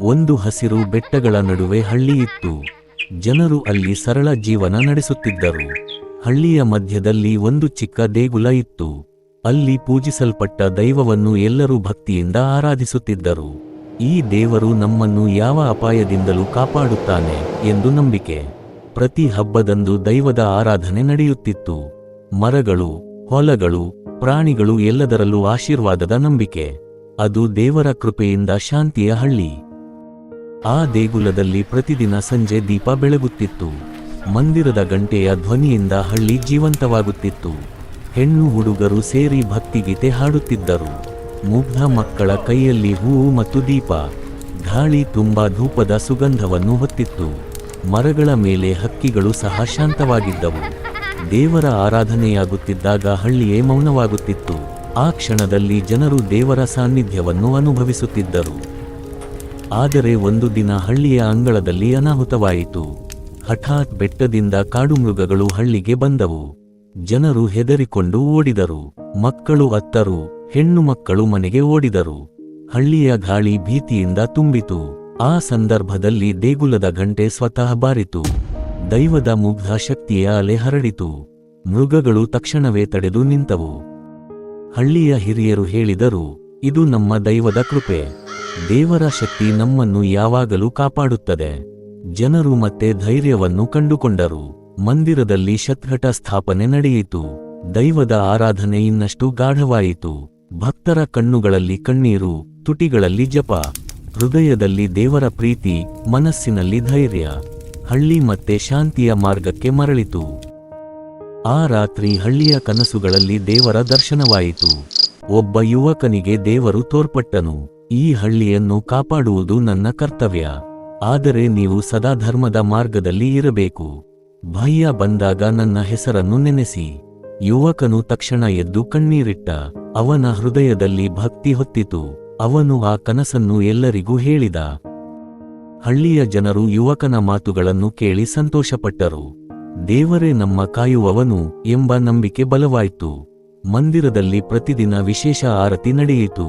ಒಂದು ಹಸಿರು ಬೆಟ್ಟಗಳ ನಡುವೆ ಹಳ್ಳಿ ಇತ್ತು. ಜನರು ಅಲ್ಲಿ ಸರಳ ಜೀವನ ನಡೆಸುತ್ತಿದ್ದರು. ಹಳ್ಳಿಯ ಮಧ್ಯದಲ್ಲಿ ಒಂದು ಚಿಕ್ಕ ದೇಗುಲ ಇತ್ತು. ಅಲ್ಲಿ ಪೂಜಿಸಲ್ಪಟ್ಟ ದೈವವನ್ನು ಎಲ್ಲರೂ ಭಕ್ತಿಯಿಂದ ಆರಾಧಿಸುತ್ತಿದ್ದರು. ಈ ದೇವರು ನಮ್ಮನ್ನು ಯಾವ ಅಪಾಯದಿಂದಲೂ ಕಾಪಾಡುತ್ತಾನೆ ಎಂದು ನಂಬಿಕೆ. ಪ್ರತಿ ಹಬ್ಬದಂದು ದೈವದ ಆರಾಧನೆ ನಡೆಯುತ್ತಿತ್ತು. ಮರಗಳು, ಹೊಲಗಳು, ಪ್ರಾಣಿಗಳು ಎಲ್ಲದರಲ್ಲೂ ಆಶೀರ್ವಾದದ ನಂಬಿಕೆ. ಅದು ದೇವರ ಕೃಪೆಯಿಂದ ಶಾಂತಿಯ ಹಳ್ಳಿ. ಆ ದೇಗುಲದಲ್ಲಿ ಪ್ರತಿದಿನ ಸಂಜೆ ದೀಪ ಬೆಳಗುತ್ತಿತ್ತು. ಮಂದಿರದ ಗಂಟೆಯ ಧ್ವನಿಯಿಂದ ಹಳ್ಳಿ ಜೀವಂತವಾಗುತ್ತಿತ್ತು. ಹೆಣ್ಣು ಹುಡುಗರು ಸೇರಿ ಭಕ್ತಿಗೀತೆ ಹಾಡುತ್ತಿದ್ದರು. ಮುಗ್ಧ ಮಕ್ಕಳ ಕೈಯಲ್ಲಿ ಹೂವು ಮತ್ತು ದೀಪ. ಗಾಳಿ ತುಂಬಾ ಧೂಪದ ಸುಗಂಧವನ್ನು ಹೊತ್ತಿತ್ತು. ಮರಗಳ ಮೇಲೆ ಹಕ್ಕಿಗಳು ಸಹ ಶಾಂತವಾಗಿದ್ದವು. ದೇವರ ಆರಾಧನೆಯಾಗುತ್ತಿದ್ದಾಗ ಹಳ್ಳಿಯೇ ಮೌನವಾಗುತ್ತಿತ್ತು. ಆ ಕ್ಷಣದಲ್ಲಿ ಜನರು ದೇವರ ಸಾನ್ನಿಧ್ಯವನ್ನು ಅನುಭವಿಸುತ್ತಿದ್ದರು. ಆದರೆ ಒಂದು ದಿನ ಹಳ್ಳಿಯ ಅಂಗಳದಲ್ಲಿ ಅನಾಹುತವಾಯಿತು. ಹಠಾತ್ ಬೆಟ್ಟದಿಂದ ಕಾಡುಮೃಗಗಳು ಹಳ್ಳಿಗೆ ಬಂದವು. ಜನರು ಹೆದರಿಕೊಂಡು ಓಡಿದರು. ಮಕ್ಕಳು ಅತ್ತರು, ಹೆಣ್ಣು ಮಕ್ಕಳು ಮನೆಗೆ ಓಡಿದರು. ಹಳ್ಳಿಯ ಗಾಳಿ ಭೀತಿಯಿಂದ ತುಂಬಿತು. ಆ ಸಂದರ್ಭದಲ್ಲಿ ದೇಗುಲದ ಗಂಟೆ ಸ್ವತಃ ಬಾರಿತು. ದೈವದ ಮುಗ್ಧ ಶಕ್ತಿಯ ಅಲೆ ಹರಡಿತು. ಮೃಗಗಳು ತಕ್ಷಣವೇ ತಡೆದು ನಿಂತವು. ಹಳ್ಳಿಯ ಹಿರಿಯರು ಹೇಳಿದರು, ಇದು ನಮ್ಮ ದೈವದ ಕೃಪೆ. ದೇವರ ಶಕ್ತಿ ನಮ್ಮನ್ನು ಯಾವಾಗಲೂ ಕಾಪಾಡುತ್ತದೆ. ಜನರು ಮತ್ತೆ ಧೈರ್ಯವನ್ನು ಕಂಡುಕೊಂಡರು. ಮಂದಿರದಲ್ಲಿ ಶತ್ಘಟ ಸ್ಥಾಪನೆ ನಡೆಯಿತು. ದೈವದ ಆರಾಧನೆ ಇನ್ನಷ್ಟು ಗಾಢವಾಯಿತು. ಭಕ್ತರ ಕಣ್ಣುಗಳಲ್ಲಿ ಕಣ್ಣೀರು, ತುಟಿಗಳಲ್ಲಿ ಜಪ. ಹೃದಯದಲ್ಲಿ ದೇವರ ಪ್ರೀತಿ, ಮನಸ್ಸಿನಲ್ಲಿ ಧೈರ್ಯ. ಹಳ್ಳಿ ಮತ್ತೆ ಶಾಂತಿಯ ಮಾರ್ಗಕ್ಕೆ ಮರಳಿತು. ಆ ರಾತ್ರಿ ಹಳ್ಳಿಯ ಕನಸುಗಳಲ್ಲಿ ದೇವರ ದರ್ಶನವಾಯಿತು. ಒಬ್ಬ ಯುವಕನಿಗೆ ದೇವರು ತೋರ್ಪಟ್ಟನು. ಈ ಹಳ್ಳಿಯನ್ನು ಕಾಪಾಡುವುದು ನನ್ನ ಕರ್ತವ್ಯ. ಆದರೆ ನೀವು ಸದಾ ಧರ್ಮದ ಮಾರ್ಗದಲ್ಲಿ ಇರಬೇಕು. ಭಯ ಬಂದಾಗ ನನ್ನ ಹೆಸರನ್ನು ನೆನೆಸಿ. ಯುವಕನು ತಕ್ಷಣ ಎದ್ದು ಕಣ್ಣೀರಿಟ್ಟ ಅವನ ಹೃದಯದಲ್ಲಿ ಭಕ್ತಿ ಹೊತ್ತಿತು. ಅವನು ಆ ಕನಸನ್ನು ಎಲ್ಲರಿಗೂ ಹೇಳಿದ. ಹಳ್ಳಿಯ ಜನರು ಯುವಕನ ಮಾತುಗಳನ್ನು ಕೇಳಿ ಸಂತೋಷಪಟ್ಟರು. ದೇವರೇ ನಮ್ಮ ಕಾಯುವವನು ಎಂಬ ನಂಬಿಕೆ ಬಲವಾಯಿತು. ಮಂದಿರದಲ್ಲಿ ಪ್ರತಿದಿನ ವಿಶೇಷ ಆರತಿ ನಡೆಯಿತು.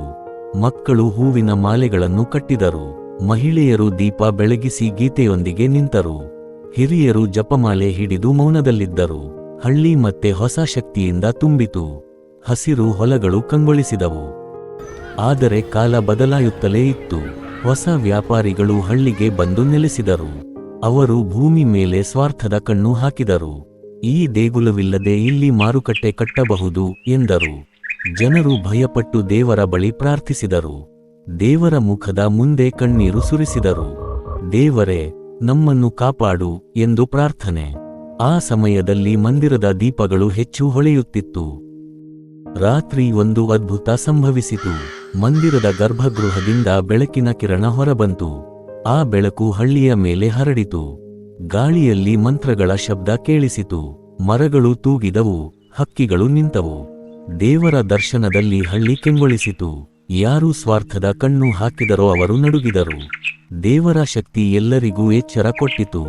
ಮಕ್ಕಳು ಹೂವಿನ ಮಾಲೆಗಳನ್ನು ಕಟ್ಟಿದರು. ಮಹಿಳೆಯರು ದೀಪ ಬೆಳಗಿಸಿ ಗೀತೆಯೊಂದಿಗೆ ನಿಂತರು. ಹಿರಿಯರು ಜಪಮಾಲೆ ಹಿಡಿದು ಮೌನದಲ್ಲಿದ್ದರು. ಹಳ್ಳಿ ಮತ್ತೆ ಹೊಸ ಶಕ್ತಿಯಿಂದ ತುಂಬಿತು. ಹಸಿರು ಹೊಲಗಳು ಕಂಗೊಳಿಸಿದವು. ಆದರೆ ಕಾಲ ಬದಲಾಯುತ್ತಲೇ ಇತ್ತು. ಹೊಸ ವ್ಯಾಪಾರಿಗಳು ಹಳ್ಳಿಗೆ ಬಂದು ನೆಲೆಸಿದರು. ಅವರು ಭೂಮಿ ಮೇಲೆ ಸ್ವಾರ್ಥದ ಕಣ್ಣು ಹಾಕಿದರು. ಈ ದೇಗುಲವಿಲ್ಲದೆ ಇಲ್ಲಿ ಮಾರುಕಟ್ಟೆ ಕಟ್ಟಬಹುದು ಎಂದರು. ಜನರು ಭಯಪಟ್ಟು ದೇವರ ಬಳಿ ಪ್ರಾರ್ಥಿಸಿದರು. ದೇವರ ಮುಖದ ಮುಂದೆ ಕಣ್ಣೀರು ಸುರಿಸಿದರು. ದೇವರೇ, ನಮ್ಮನ್ನು ಕಾಪಾಡು ಎಂದು ಪ್ರಾರ್ಥನೆ. ಆ ಸಮಯದಲ್ಲಿ ಮಂದಿರದ ದೀಪಗಳು ಹೆಚ್ಚು ಹೊಳೆಯುತ್ತಿತ್ತು. ರಾತ್ರಿ ಒಂದು ಅದ್ಭುತ ಸಂಭವಿಸಿತು. ಮಂದಿರದ ಗರ್ಭಗೃಹದಿಂದ ಬೆಳಕಿನ ಕಿರಣ ಹೊರಬಂತು. ಆ ಬೆಳಕು ಹಳ್ಳಿಯ ಮೇಲೆ ಹರಡಿತು. ಗಾಳಿಯಲ್ಲಿ ಮಂತ್ರಗಳ ಶಬ್ದ ಕೇಳಿಸಿತು. ಮರಗಳು ತೂಗಿದವು, ಹಕ್ಕಿಗಳು ನಿಂತವು. ದೇವರ ದರ್ಶನದಲ್ಲಿ ಹಳ್ಳಿ ಕೆಂಗೊಳಿಸಿತು. ಯಾರು ಸ್ವಾರ್ಥದ ಕಣ್ಣು ಹಾಕಿದರೋ ಅವರು ನಡುಗಿದರು. ದೇವರ ಶಕ್ತಿ ಎಲ್ಲರಿಗೂ ಎಚ್ಚರ ಕೊಟ್ಟಿತು.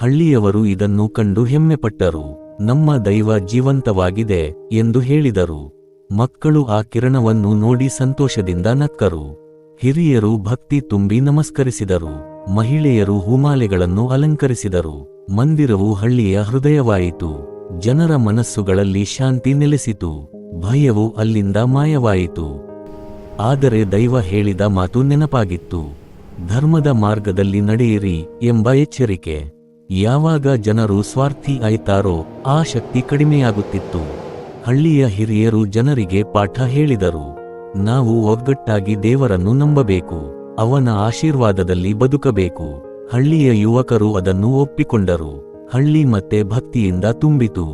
ಹಳ್ಳಿಯವರು ಇದನ್ನು ಕಂಡು ಹೆಮ್ಮೆಪಟ್ಟರು. ನಮ್ಮ ದೈವ ಜೀವಂತವಾಗಿದೆ ಎಂದು ಹೇಳಿದರು. ಮಕ್ಕಳು ಆ ಕಿರಣವನ್ನು ನೋಡಿ ಸಂತೋಷದಿಂದ ನಕ್ಕರು. ಹಿರಿಯರು ಭಕ್ತಿ ತುಂಬಿ ನಮಸ್ಕರಿಸಿದರು. ಮಹಿಳೆಯರು ಹೂಮಾಲೆಗಳನ್ನು ಅಲಂಕರಿಸಿದರು. ಮಂದಿರವು ಹಳ್ಳಿಯ ಹೃದಯವಾಯಿತು. ಜನರ ಮನಸ್ಸುಗಳಲ್ಲಿ ಶಾಂತಿ ನೆಲೆಸಿತು. ಭಯವು ಅಲ್ಲಿಂದ ಮಾಯವಾಯಿತು. ಆದರೆ ದೈವ ಹೇಳಿದ ಮಾತು ನೆನಪಾಗಿತ್ತು. ಧರ್ಮದ ಮಾರ್ಗದಲ್ಲಿ ನಡೆಯಿರಿ ಎಂಬ ಎಚ್ಚರಿಕೆ. ಯಾವಾಗ ಜನರು ಸ್ವಾರ್ಥಿ ಆಯ್ತಾರೋ ಆ ಶಕ್ತಿ ಕಡಿಮೆಯಾಗುತ್ತಿತ್ತು. ಹಳ್ಳಿಯ ಹಿರಿಯರು ಜನರಿಗೆ ಪಾಠ ಹೇಳಿದರು. ನಾವು ಒಗ್ಗಟ್ಟಾಗಿ ದೇವರನ್ನು ನಂಬಬೇಕು. ಅವನ ಆಶೀರ್ವಾದದಲ್ಲಿ ಬದುಕಬೇಕು. ಹಳ್ಳಿಯ ಯುವಕರು ಅದನ್ನು ಒಪ್ಪಿಕೊಂಡರು. ಹಳ್ಳಿ ಮತ್ತೆ ಭಕ್ತಿಯಿಂದ ತುಂಬಿತು.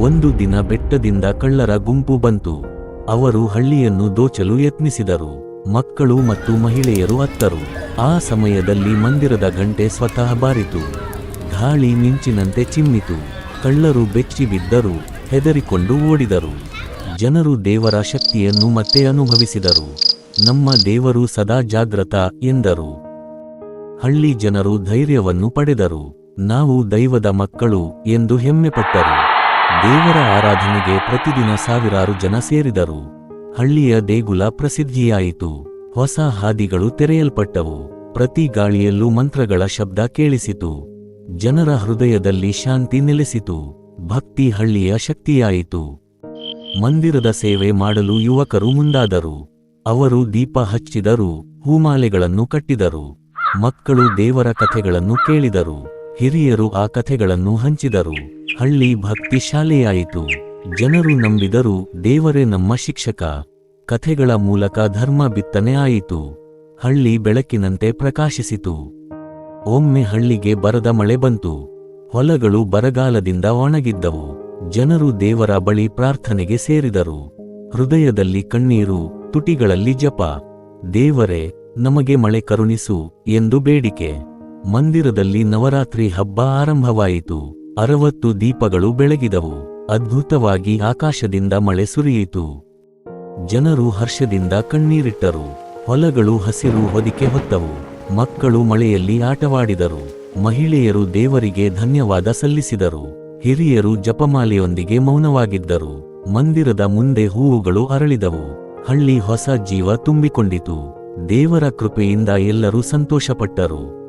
ಒಂದು ದಿನ ಬೆಟ್ಟದಿಂದ ಕಳ್ಳರ ಗುಂಪು ಬಂತು. ಅವರು ಹಳ್ಳಿಯನ್ನು ದೋಚಲು ಯತ್ನಿಸಿದರು. ಮಕ್ಕಳು ಮತ್ತು ಮಹಿಳೆಯರು ಅತ್ತರು. ಆ ಸಮಯದಲ್ಲಿ ಮಂದಿರದ ಗಂಟೆ ಸ್ವತಃ ಬಾರಿತು. ಗಾಳಿ ಮಿಂಚಿನಂತೆ ಚಿಮ್ಮಿತು. ಕಳ್ಳರು ಬೆಚ್ಚಿ ಬಿದ್ದರು, ಹೆದರಿಕೊಂಡು ಓಡಿದರು. ಜನರು ದೇವರ ಶಕ್ತಿಯನ್ನು ಮತ್ತೆ ಅನುಭವಿಸಿದರು. ನಮ್ಮ ದೇವರು ಸದಾ ಜಾಗ್ರತ ಎಂದರು. ಹಳ್ಳಿ ಜನರು ಧೈರ್ಯವನ್ನು ಪಡೆದರು. ನಾವು ದೈವದ ಮಕ್ಕಳು ಎಂದು ಹೆಮ್ಮೆಪಟ್ಟರು. ದೇವರ ಆರಾಧನೆಗೆ ಪ್ರತಿದಿನ ಸಾವಿರಾರು ಜನ ಸೇರಿದರು. ಹಳ್ಳಿಯ ದೇಗುಲ ಪ್ರಸಿದ್ಧಿಯಾಯಿತು. ಹೊಸ ಹಾದಿಗಳು ತೆರೆಯಲ್ಪಟ್ಟವು. ಪ್ರತಿ ಗಾಳಿಯಲ್ಲೂ ಮಂತ್ರಗಳ ಶಬ್ದ ಕೇಳಿಸಿತು. ಜನರ ಹೃದಯದಲ್ಲಿ ಶಾಂತಿ ನೆಲೆಸಿತು. ಭಕ್ತಿ ಹಳ್ಳಿಯ ಶಕ್ತಿಯಾಯಿತು. ಮಂದಿರದ ಸೇವೆ ಮಾಡಲು ಯುವಕರು ಮುಂದಾದರು. ಅವರು ದೀಪ ಹಚ್ಚಿದರು, ಹೂಮಾಲೆಗಳನ್ನು ಕಟ್ಟಿದರು. ಮಕ್ಕಳು ದೇವರ ಕಥೆಗಳನ್ನು ಕೇಳಿದರು. ಹಿರಿಯರು ಆ ಕಥೆಗಳನ್ನು ಹಂಚಿದರು. ಹಳ್ಳಿ ಭಕ್ತಿ ಶಾಲೆಯಾಯಿತು. ಜನರು ನಂಬಿದರು, ದೇವರೇ ನಮ್ಮ ಶಿಕ್ಷಕ. ಕಥೆಗಳ ಮೂಲಕ ಧರ್ಮ ಬಿತ್ತನೆ ಆಯಿತು. ಹಳ್ಳಿ ಬೆಳಕಿನಂತೆ ಪ್ರಕಾಶಿಸಿತು. ಒಮ್ಮೆ ಹಳ್ಳಿಗೆ ಬರದ ಮಳೆ ಬಂತು. ಹೊಲಗಳು ಬರಗಾಲದಿಂದ ಒಣಗಿದ್ದವು. ಜನರು ದೇವರ ಬಳಿ ಪ್ರಾರ್ಥನೆಗೆ ಸೇರಿದರು. ಹೃದಯದಲ್ಲಿ ಕಣ್ಣೀರು, ತುಟಿಗಳಲ್ಲಿ ಜಪ. ದೇವರೇ, ನಮಗೆ ಮಳೆ ಕರುಣಿಸು ಎಂದು ಬೇಡಿಕೆ. ಮಂದಿರದಲ್ಲಿ ನವರಾತ್ರಿ ಹಬ್ಬ ಆರಂಭವಾಯಿತು. ಅರವತ್ತು ದೀಪಗಳು ಬೆಳಗಿದವು. ಅದ್ಭುತವಾಗಿ ಆಕಾಶದಿಂದ ಮಳೆ ಸುರಿಯಿತು. ಜನರು ಹರ್ಷದಿಂದ ಕಣ್ಣೀರಿಟ್ಟರು. ಹೊಲಗಳು ಹಸಿರು ಹೊದಿಕೆ ಹೊತ್ತವು. ಮಕ್ಕಳು ಮಳೆಯಲ್ಲಿ ಆಟವಾಡಿದರು. ಮಹಿಳೆಯರು ದೇವರಿಗೆ ಧನ್ಯವಾದ ಸಲ್ಲಿಸಿದರು. ಹಿರಿಯರು ಜಪಮಾಲೆಯೊಂದಿಗೆ ಮೌನವಾಗಿದ್ದರು. ಮಂದಿರದ ಮುಂದೆ ಹೂವುಗಳು ಅರಳಿದವು. ಹಳ್ಳಿ ಹೊಸ ಜೀವ ತುಂಬಿಕೊಂಡಿತು. ದೇವರ ಕೃಪೆಯಿಂದ ಎಲ್ಲರೂ ಸಂತೋಷಪಟ್ಟರು.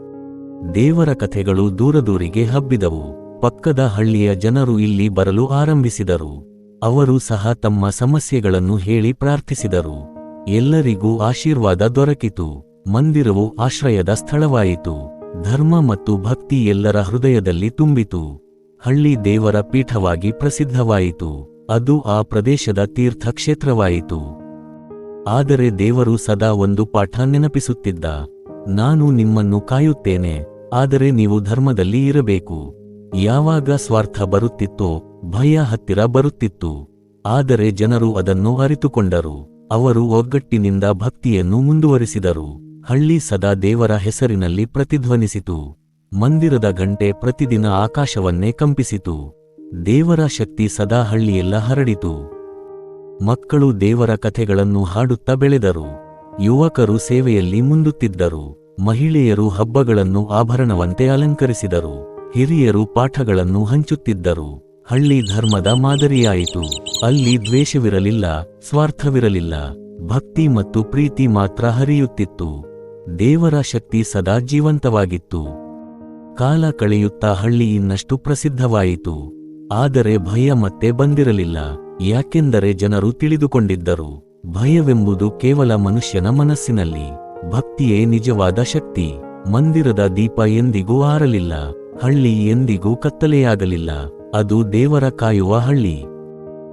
ದೇವರ ಕಥೆಗಳು ದೂರದೂರಿಗೆ ಹಬ್ಬಿದವು. ಪಕ್ಕದ ಹಳ್ಳಿಯ ಜನರು ಇಲ್ಲಿ ಬರಲು ಆರಂಭಿಸಿದರು. ಅವರು ಸಹ ತಮ್ಮ ಸಮಸ್ಯೆಗಳನ್ನು ಹೇಳಿ ಪ್ರಾರ್ಥಿಸಿದರು. ಎಲ್ಲರಿಗೂ ಆಶೀರ್ವಾದ ದೊರಕಿತು. ಮಂದಿರವು ಆಶ್ರಯದ ಸ್ಥಳವಾಯಿತು. ಧರ್ಮ ಮತ್ತು ಭಕ್ತಿ ಎಲ್ಲರ ಹೃದಯದಲ್ಲಿ ತುಂಬಿತು. ಹಳ್ಳಿ ದೇವರ ಪೀಠವಾಗಿ ಪ್ರಸಿದ್ಧವಾಯಿತು. ಅದು ಆ ಪ್ರದೇಶದ ತೀರ್ಥಕ್ಷೇತ್ರವಾಯಿತು. ಆದರೆ ದೇವರು ಸದಾ ಒಂದು ಪಾಠ ನೆನಪಿಸುತ್ತಿದ್ದ. ನಾನು ನಿಮ್ಮನ್ನು ಕಾಯುತ್ತೇನೆ. ಆದರೆ ನೀವು ಧರ್ಮದಲ್ಲಿ ಇರಬೇಕು. ಯಾವಾಗ ಸ್ವಾರ್ಥ ಬರುತ್ತಿತ್ತೋ, ಭಯ ಹತ್ತಿರ ಬರುತ್ತಿತ್ತು. ಆದರೆ ಜನರು ಅದನ್ನು ಅರಿತುಕೊಂಡರು. ಅವರು ಒಗ್ಗಟ್ಟಿನಿಂದ ಭಕ್ತಿಯನ್ನು ಮುಂದುವರಿಸಿದರು. ಹಳ್ಳಿ ಸದಾ ದೇವರ ಹೆಸರಿನಲ್ಲಿ ಪ್ರತಿಧ್ವನಿಸಿತು. ಮಂದಿರದ ಗಂಟೆ ಪ್ರತಿದಿನ ಆಕಾಶವನ್ನೇ ಕಂಪಿಸಿತು. ದೇವರ ಶಕ್ತಿ ಸದಾ ಹಳ್ಳಿಯೆಲ್ಲ ಹರಡಿತು. ಮಕ್ಕಳು ದೇವರ ಕಥೆಗಳನ್ನು ಹಾಡುತ್ತಾ ಬೆಳೆದರು. ಯುವಕರು ಸೇವೆಯಲ್ಲಿ ಮುಂದುತ್ತಿದ್ದರು. ಮಹಿಳೆಯರು ಹಬ್ಬಗಳನ್ನು ಆಭರಣವಂತೆ ಅಲಂಕರಿಸಿದರು. ಹಿರಿಯರು ಪಾಠಗಳನ್ನು ಹಂಚುತ್ತಿದ್ದರು. ಹಳ್ಳಿ ಧರ್ಮದ ಮಾದರಿಯಾಯಿತು. ಅಲ್ಲಿ ದ್ವೇಷವಿರಲಿಲ್ಲ, ಸ್ವಾರ್ಥವಿರಲಿಲ್ಲ. ಭಕ್ತಿ ಮತ್ತು ಪ್ರೀತಿ ಮಾತ್ರ ಹರಿಯುತ್ತಿತ್ತು. ದೇವರ ಶಕ್ತಿ ಸದಾ ಜೀವಂತವಾಗಿತ್ತು. ಕಾಲ ಕಳೆಯುತ್ತಾ ಹಳ್ಳಿ ಇನ್ನಷ್ಟು ಪ್ರಸಿದ್ಧವಾಯಿತು. ಆದರೆ ಭಯ ಮತ್ತೆ ಬಂದಿರಲಿಲ್ಲ. ಯಾಕೆಂದರೆ ಜನರು ತಿಳಿದುಕೊಂಡಿದ್ದರು. ಭಯವೆಂಬುದು ಕೇವಲ ಮನುಷ್ಯನ ಮನಸ್ಸಿನಲ್ಲಿ. ಭಕ್ತಿಯೇ ನಿಜವಾದ ಶಕ್ತಿ. ಮಂದಿರದ ದೀಪ ಎಂದಿಗೂ ಆರಲಿಲ್ಲ. ಹಳ್ಳಿ ಎಂದಿಗೂ ಕತ್ತಲೆಯಾಗಲಿಲ್ಲ. ಅದು ದೇವರ ಕಾಯುವ ಹಳ್ಳಿ.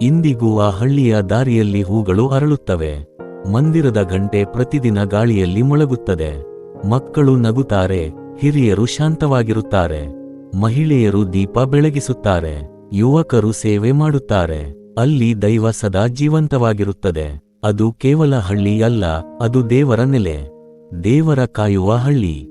ಇಂದಿಗೂ ಆ ಹಳ್ಳಿಯ ದಾರಿಯಲ್ಲಿ ಹೂಗಳು ಅರಳುತ್ತವೆ. ಮಂದಿರದ ಗಂಟೆ ಪ್ರತಿದಿನ ಗಾಳಿಯಲ್ಲಿ ಮೊಳಗುತ್ತದೆ. ಮಕ್ಕಳು ನಗುತ್ತಾರೆ, ಹಿರಿಯರು ಶಾಂತವಾಗಿರುತ್ತಾರೆ. ಮಹಿಳೆಯರು ದೀಪ ಬೆಳಗಿಸುತ್ತಾರೆ, ಯುವಕರು ಸೇವೆ ಮಾಡುತ್ತಾರೆ. ಅಲ್ಲಿ ದೈವ ಸದಾ ಜೀವಂತವಾಗಿರುತ್ತದೆ. ಅದು ಕೇವಲ ಹಳ್ಳಿ ಅಲ್ಲ, ಅದು ದೇವರ ನೆಲೆ. ದೇವರ ಕಾಯುವ ಹಳ್ಳಿ.